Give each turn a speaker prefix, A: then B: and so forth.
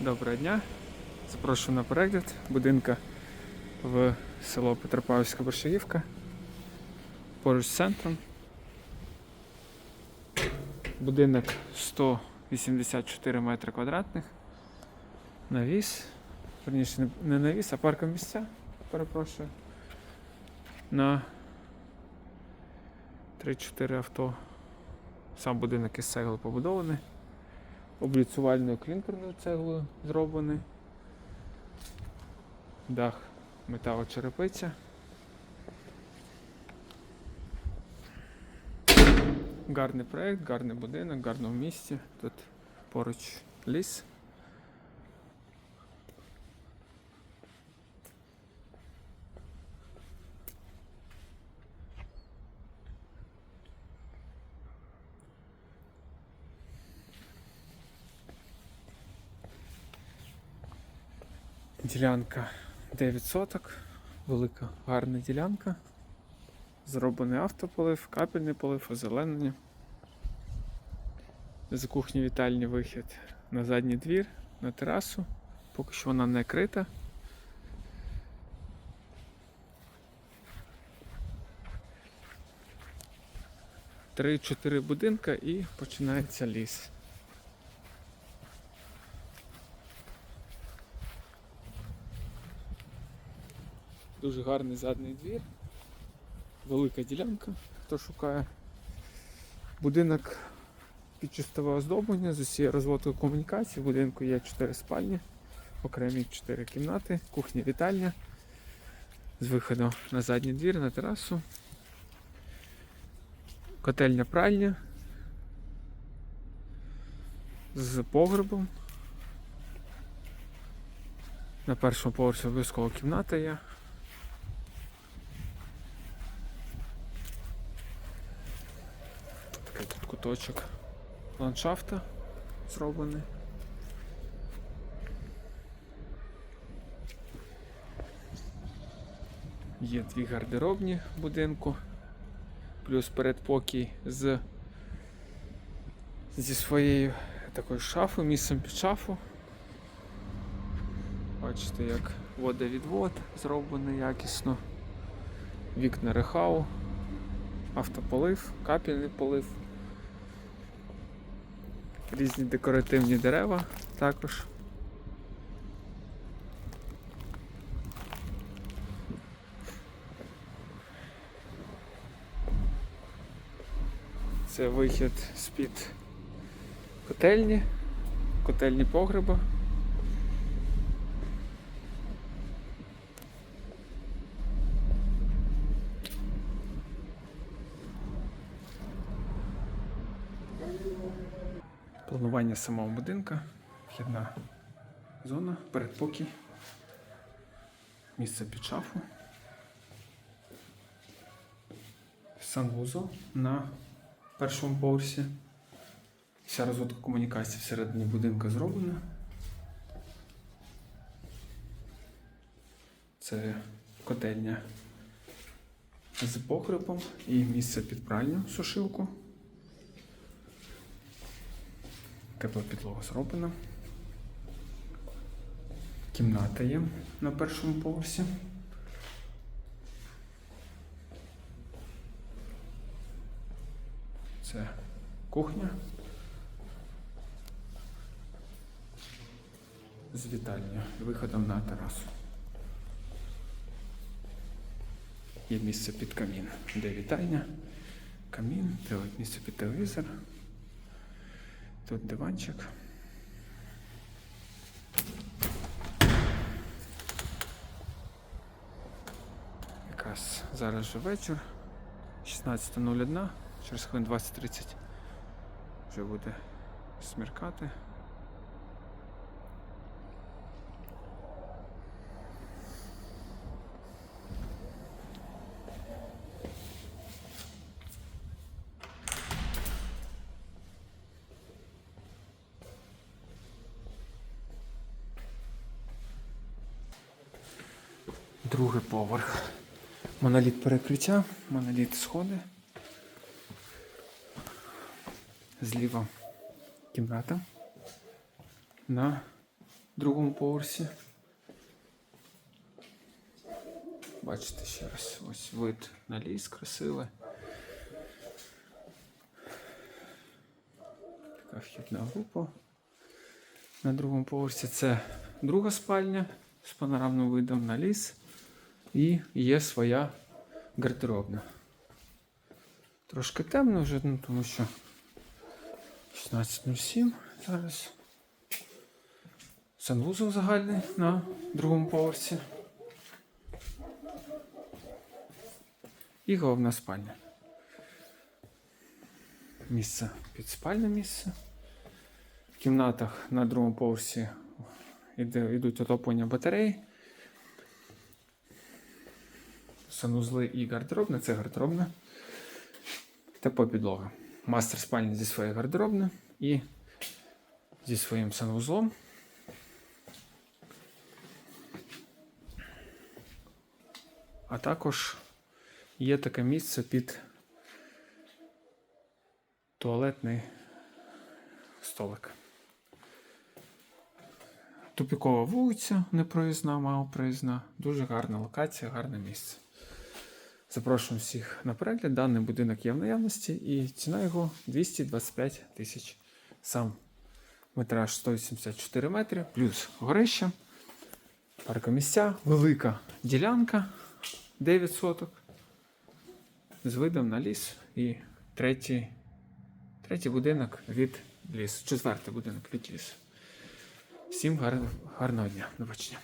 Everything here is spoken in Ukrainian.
A: Доброго дня. Запрошую на перегляд будинка в село Петропавлівська Борщагівка. Поруч з центром. Будинок 184 метри квадратних. Навіс. Верніше, не навіс, а парком місця. Перепрошую. На 3-4 авто. Сам будинок із цегли побудований обліцювальною клінкерною цеглою зроблений. Дах металочерепиця. Гарний проєкт, гарний будинок, гарно в місті. Тут поруч ліс. Ділянка 9 соток, велика гарна ділянка. Зроблений автополив, капельний полив, озеленення. З кухні вітальні вихід на задній двір, на терасу. Поки що вона не крита. Три-чотири будинка і починається ліс. Дуже гарний задній двір. Велика ділянка, хто шукає. Будинок під чистове оздоблення з усією розводкою комунікацій. В будинку є 4 спальні, окремі 4 кімнати, кухня, вітальня. З виходом на задній двір, на терасу. Котельня пральня. З погребом. На першому поверсі обов'язково кімната є. Такий тут куточок ландшафта зроблений. Є дві гардеробні будинку, плюс передпокій з зі своєю такою шафою, місцем під шафу. Бачите, як водовідвод зроблений якісно. Вікна рехау автополив, капельний полив, різні декоративні дерева також. Це вихід з-під котельні, котельні погреба. Планування самого будинка, вхідна зона, передпокій, місце під шафу, санвузол на першому поверсі. Вся розводка комунікації всередині будинку зроблена. Це котельня з погребом і місце під пральню сушилку. Тепла підлога зроблена. Кімната є на першому поверсі. Це кухня. З вітальнею і виходом на терасу. Є місце під камін, де вітальня, камін, місце під телевізор. Тут диванчик. Якраз зараз вже вечір. 16.01, через хвилин 20-30 вже буде смеркати. Другий поверх. Моноліт перекриття, моноліт сходи. Зліва кімната на другому поверсі. Бачите ще раз, ось вид на ліс красивий. Така вхідна група. На другому поверсі це друга спальня з панорамним видом на ліс. І є своя гардеробна. Трошки темно вже, ну, тому що 16.07 зараз. Санвузол загальний на другому поверсі. І головна спальня. Місце підспальне місце. В кімнатах на другому поверсі йдуть отоплення батарей. Санузли і гардеробне це гардеробне. Тепла підлога. Мастер спальні зі своєю гардеробною і зі своїм санвузлом. А також є таке місце під туалетний столик. Тупікова вулиця, непроїзна, малопроїзна. Дуже гарна локація, гарне місце. Запрошуємо всіх на перегляд. Даний будинок є в наявності і ціна його 225 тисяч. Сам метраж 184 метри, плюс горище, паркомісця, велика ділянка 9 соток з видом на ліс і третій, третій будинок від лісу, четвертий будинок від лісу. Всім гар- гарного дня. До бачення.